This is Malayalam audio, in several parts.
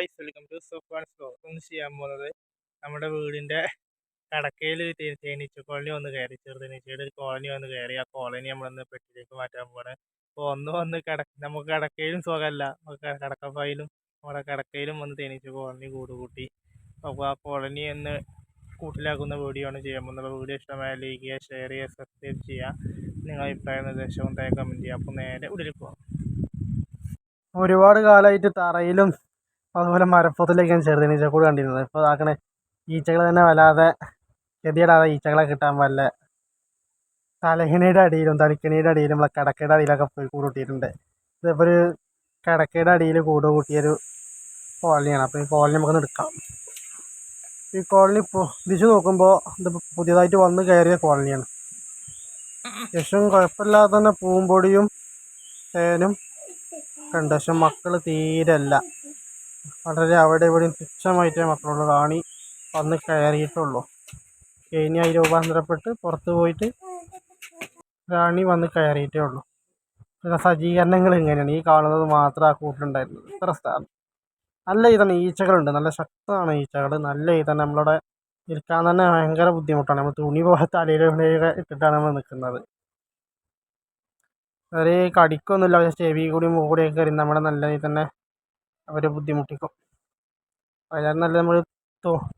ഗായ്സ് വെൽക്കം ടു സോഫാൻ സ്റ്റോർ ഒന്ന് ചെയ്യാൻ പോകുന്നത് നമ്മുടെ വീടിന്റെ കടക്കയിൽ തേനീച്ച കോളനി വന്ന് കയറി. ചെറുതേനീച്ചയുടെ ഒരു കോളനി വന്ന് കയറി. ആ കോളനി നമ്മളൊന്ന് പെട്ടിലേക്ക് മാറ്റാൻ പോവാണ്. അപ്പോൾ ഒന്ന് വന്ന് കട നമുക്ക് കടക്കയിലും സുഖമല്ല. കടക്കപ്പായിലും നമ്മുടെ കടക്കയിലും വന്ന് തേനീച്ച കോളനി കൂട് കൂട്ടി അപ്പോൾ ആ കോളനി ഒന്ന് കൂട്ടിലാക്കുന്ന വീഡിയോ ആണ് ചെയ്യാൻ പോകുന്നത്. വീഡിയോ ഇഷ്ടമായ ലൈക്ക് ചെയ്യുക ഷെയർ ചെയ്യുക സബ്സ്ക്രൈബ് ചെയ്യുക. നിങ്ങൾ അഭിപ്രായ നിർദ്ദേശവും താഴെ കമന്റ് ചെയ്യുക. അപ്പോൾ നേരെ ഉള്ളിൽ പോകാം ഒരുപാട് കാലമായിട്ട് തറയിലും അതുപോലെ മരപ്പൊത്തിലേക്കാണ് കൂടെ കണ്ടിരുന്നത്. ഇപ്പോൾ ഇതാക്കണേ ഈച്ചകൾ തന്നെ വല്ലാതെ ഗതിയിടാതെ ഈച്ചകളെ കിട്ടാൻ വല്ല തലഹിണിയുടെ അടിയിലും തലിക്കണിയുടെ അടിയിലും നമ്മളെ കിടക്കയുടെ അടിയിലൊക്കെ പോയി കൂട് കൂട്ടിയിട്ടുണ്ട് ഇതിപ്പോൾ ഒരു കിടക്കയുടെ അടിയിൽ കൂട് കൂട്ടിയൊരു കോളനിയാണ്. അപ്പോൾ ഈ കോളനി നമുക്കൊന്ന് എടുക്കാം. ഈ കോളനി ഇപ്പോൾ നോക്കുമ്പോൾ ഇതിപ്പോൾ പുതിയതായിട്ട് വന്ന് കയറിയ കോളനിയാണ്. ശേഷം കുഴപ്പമില്ലാതെ തന്നെ പൂമ്പൊടിയും തേനും കണ്ട് പക്ഷെ മക്കൾ തീരല്ല വളരെ അവിടെ ഇവിടെയും തുച്ഛമായിട്ടേ മാത്രമുള്ളൂ. റാണി വന്ന് കയറിയിട്ടുള്ളൂ. കഴിഞ്ഞായി രൂപാന്തരപ്പെട്ട് പുറത്ത് പോയിട്ട് റാണി വന്ന് കയറിയിട്ടേ ഉള്ളൂ. പിന്നെ സജ്ജീകരണങ്ങൾ ഇങ്ങനെയാണ്. ഈ കാണുന്നത് മാത്രം ആ കൂട്ടിലുണ്ടായിരുന്നത്. ഇത്ര സ്ഥലം. നല്ല ഇതാണ് ഈച്ചകളുണ്ട്. നല്ല ശക്തമാണ് ഈച്ചകൾ നല്ല ഇതാണ് നമ്മളുടെ നിൽക്കാൻ തന്നെ ഭയങ്കര ബുദ്ധിമുട്ടാണ്. നമ്മൾ തുണി പോലെ തലയിൽ ഇട്ടിട്ടാണ് നമ്മൾ നിൽക്കുന്നത്. ഒരു കടിക്കൊന്നുമില്ല. പക്ഷേ ചെവി കൂടി മൂടിയൊക്കെ കയറി നമ്മുടെ നല്ല ഇതന്നെ തന്നെ അവർ ബുദ്ധിമുട്ടിക്കും. അതിനാലും നല്ല നമ്മൾ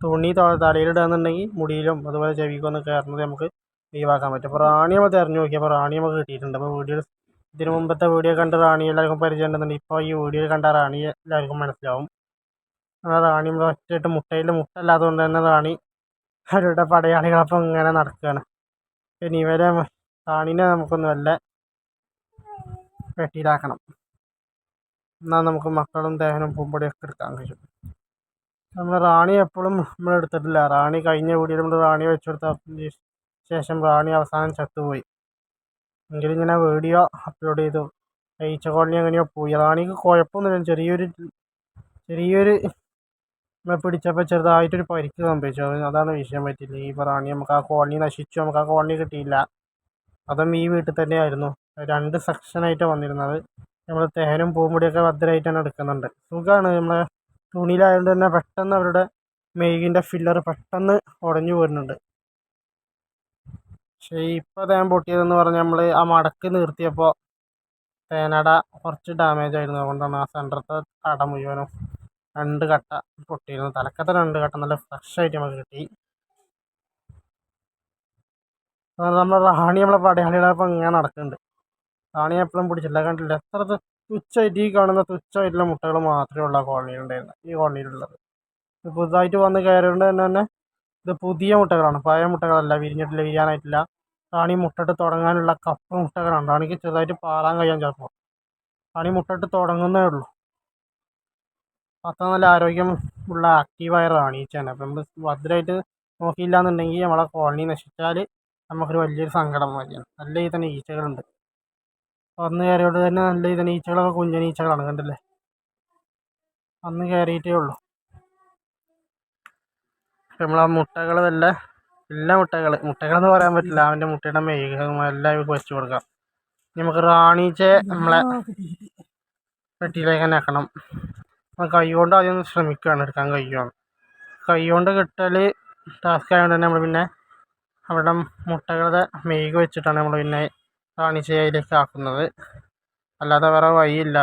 തുണി തലയിലിടുകയെന്നുണ്ടെങ്കിൽ മുടിയിലും അതുപോലെ ചെവിക്കും ഒന്ന് കയറുന്നത് നമുക്ക് ലീവാക്കാൻ പറ്റും. അപ്പോൾ റാണി നമ്മൾ തിരഞ്ഞു നോക്കി അപ്പോൾ റാണി നമുക്ക് കിട്ടിയിട്ടുണ്ട്. അപ്പോൾ വീഡിയോ ഇതിന് മുമ്പത്തെ വീഡിയോ കണ്ട് റാണി എല്ലാവർക്കും പരിചയം ഉണ്ടെന്നുണ്ട് ഇപ്പോൾ ഈ വീഡിയോ കണ്ട റാണി എല്ലാവർക്കും മനസ്സിലാവും. റാണി നമ്മൾ ഒറ്റയിട്ട് മുട്ടയിൽ മുട്ട അല്ലാത്തതുകൊണ്ട് തന്നെ റാണി അവരുടെ പടയാളികളപ്പം ഇങ്ങനെ നടക്കുകയാണ് ഇനി ഇവരെ റാണീനെ നമുക്കൊന്ന് വല്ല വെട്ടിയിലാക്കണം എന്നാൽ നമുക്ക് മക്കളും ദേഹനും പൂമ്പടിയൊക്കെ എടുക്കാൻ കഴിയും. നമ്മൾ റാണി എപ്പോഴും നമ്മൾ എടുത്തിട്ടില്ല റാണി കഴിഞ്ഞ വീഡിയോയിൽ നമ്മൾ റാണി വെച്ചെടുത്ത ശേഷം റാണി അവസാനം ചത്തുപോയി. എങ്കിലും ഇങ്ങനെ വീഡിയോ അപ്ലോഡ് ചെയ്തു. ഈച്ച കോളനി എങ്ങനെയോ പോയി. റാണിക്ക് കുഴപ്പമൊന്നുമില്ല. ചെറിയൊരു ചെറിയൊരു നമ്മൾ പിടിച്ചപ്പോൾ ചെറുതായിട്ടൊരു പരിക്ക് സംഭവിച്ചു. അത് അതാണ് വിഷയം പറ്റില്ല ഈ റാണി നമുക്ക് ആ കോളനി നശിച്ചു. നമുക്ക് ആ കോളനി കിട്ടിയില്ല. അതും ഈ വീട്ടിൽ തന്നെയായിരുന്നു. രണ്ട് സെക്ഷനായിട്ട് വന്നിരുന്നത്. നമ്മൾ തേനും പൂമ്പൊടിയൊക്കെ ഭദ്രമായിട്ട് തന്നെ എടുക്കുന്നുണ്ട്. സുഖമാണ് നമ്മളെ തുണിയിലായതുകൊണ്ട് തന്നെ പെട്ടെന്ന് അവരുടെ മെയ്കിന്റെ ഫില്ലർ പെട്ടെന്ന് ഉടഞ്ഞു പോരുന്നുണ്ട്. പക്ഷേ ഇപ്പോൾ തേൻ പൊട്ടിയതെന്ന് പറഞ്ഞാൽ നമ്മൾ ആ മടക്ക് നിർത്തിയപ്പോൾ തേനട കുറച്ച് ഡാമേജ് ആയിരുന്നു. അതുകൊണ്ടാണ് ആ സെന്ററത്തെ കട മുഴുവനും രണ്ട് കട്ട പൊട്ടിയിരുന്നു. തലക്കത്തെ രണ്ട് കട്ട നല്ല ഫ്രഷ് ആയിട്ട് നമുക്ക് കിട്ടി. നമ്മൾ റാണി നമ്മളെ പടയാളികളപ്പം ഇങ്ങനെ നടക്കുന്നുണ്ട്. റാണി എപ്പോഴും പിടിച്ചില്ല കണ്ടില്ല? എത്ര തുച്ഛമായിട്ട് ഈ കാണുന്ന തുച്ഛമായിട്ടുള്ള മുട്ടകൾ മാത്രമേ ഉള്ള ആ കോളനിയിലുണ്ടായിരുന്നത് ഈ കോളനിയിലുള്ളത് പുതുതായിട്ട് വന്ന് കയറുന്നത് തന്നെ തന്നെ ഇത് പുതിയ മുട്ടകളാണ്. പഴയ മുട്ടകളല്ല. വിരിഞ്ഞിട്ടില്ല വിരിയാനായിട്ടില്ല. റാണി മുട്ടയിട്ട് തുടങ്ങാനുള്ള കപ്പ് മുട്ടകളാണ്. റാണിക്ക് ചെറുതായിട്ട് പാറാൻ കഴിയാൻ ചിലപ്പോൾ റാണി മുട്ടയിട്ട് തുടങ്ങുന്നേ ഉള്ളൂ. അത്ര നല്ല ആരോഗ്യം ഉള്ള ആക്റ്റീവായ ചേന അപ്പം നമ്മൾ ഭദ്രമായിട്ട് നോക്കിയില്ല എന്നുണ്ടെങ്കിൽ നമ്മളെ കോളനി നശിച്ചാൽ നമുക്കൊരു വലിയൊരു സങ്കടം വരികയാണ് നല്ല ഈ തന്നെ ഈച്ചകളുണ്ട്. വന്ന് കയറിയോണ്ട് തന്നെ നല്ല ഈച്ചകളൊക്കെ കുഞ്ഞൻ കണ്ടല്ലേ? വന്ന് കയറിയിട്ടേ ഉള്ളൂ. നമ്മൾ ആ മുട്ടകൾ വല്ല എല്ലാ മുട്ടകൾ മുട്ടകളെന്ന് പറയാൻ പറ്റില്ല. അവന്റെ മുട്ടയുടെ മേഘം എല്ലാം ഇവർക്ക് വെച്ച് കൊടുക്കാം. നമുക്ക് റാണീച്ച നമ്മളെ പെട്ടിയിലേക്ക് തന്നെ ആക്കണം കൈ കൊണ്ട് ആദ്യം ഒന്ന് ശ്രമിക്കുകയാണ് എടുക്കാൻ കഴിയുകയാണ് കൈ കൊണ്ട് കിട്ടൽ ടാസ്ക് ആയതുകൊണ്ട് തന്നെ നമ്മൾ പിന്നെ അവിടെ മുട്ടകളുടെ മെയ്ക് വെച്ചിട്ടാണ് നമ്മൾ പിന്നെ റാണിച്ചയിലേക്ക് ആക്കുന്നത്. അല്ലാതെ വേറെ വഴിയില്ല.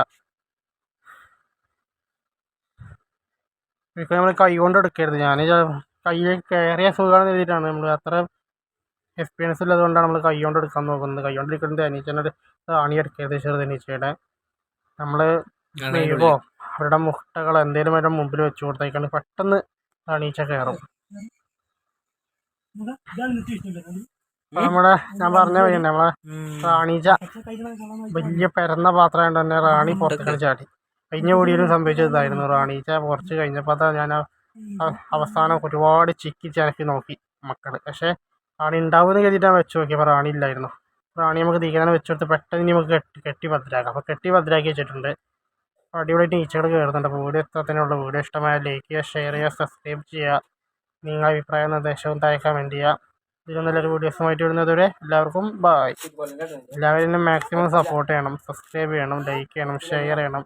ഇപ്പം നമ്മൾ കൈ കൊണ്ട് എടുക്കരുത്. ഞാൻ കയ്യിൽ കയറിയ സുഖമാണെന്ന് എഴുതിയിട്ടാണ്. നമ്മൾ അത്ര എക്സ്പീരിയൻസ് ഉള്ളതുകൊണ്ടാണ് നമ്മൾ കൈ കൊണ്ട് എടുക്കാൻ നോക്കുന്നത്. കൈ കൊണ്ട് എടുക്കുന്നത് തേനീച്ചേന്റെ റാണി എടുക്കരുത് ചെറുത് തേനീച്ചയുടെ നമ്മൾ മെയ്കോ അവരുടെ മുട്ടകൾ എന്തെങ്കിലും അവരുടെ മുമ്പിൽ വെച്ച് കൊടുത്തേക്കാണ് പെട്ടെന്ന് റാണീച്ച കയറും. നമ്മുടെ ഞാൻ പറഞ്ഞ വഴി നമ്മളെ റാണീച്ച വലിയ പരന്ന ആയത് തന്നെ റാണി പുറത്തേക്ക് ചാടി. കഴിഞ്ഞ വീഡിയോയിലും സംഭവിച്ചത് ഇതായിരുന്നു റാണീച്ച കുറച്ച് കഴിഞ്ഞപ്പോൾ അതാ ഞാൻ അവസാനം ഒരുപാട് ചിക്കി ചനക്കി നോക്കി മക്കൾ പക്ഷേ റാണി ഉണ്ടാവുമെന്ന് കരുതിയിട്ടാണ് വെച്ച് നോക്കിയപ്പോൾ റാണി ഇല്ലായിരുന്നു. റാണി നമുക്ക് തീരുമാനം വെച്ചെടുത്ത് പെട്ടെന്ന് ഇനി നമുക്ക് കെട്ടി കെട്ടി ഭദ്രാക്കാം. അപ്പോൾ കെട്ടി ഭദ്രാക്കി വെച്ചിട്ടുണ്ട്. അടിപൊളിയായിട്ട് ഈച്ചകൾ കയറുന്നുണ്ട് അപ്പോൾ വീഡിയോ എത്തത്തിനുള്ള വീഡിയോ ഇഷ്ടമായ ലൈക്ക് ചെയ്യുക ഷെയർ ചെയ്യുക സബ്സ്ക്രൈബ് ചെയ്യുക. നിങ്ങളുടെ അഭിപ്രായവും നിർദ്ദേശവും താഴെ കമന്റ് ചെയ്യുക. ഇതിലും നല്ലൊരു വീഡിയോസുമായിട്ട് വരുന്നതുവരെ എല്ലാവർക്കും ബായ് എല്ലാവരും മാക്സിമം സപ്പോർട്ട് ചെയ്യണം സബ്സ്ക്രൈബ് ചെയ്യണം ലൈക്ക് ചെയ്യണം ഷെയർ ചെയ്യണം.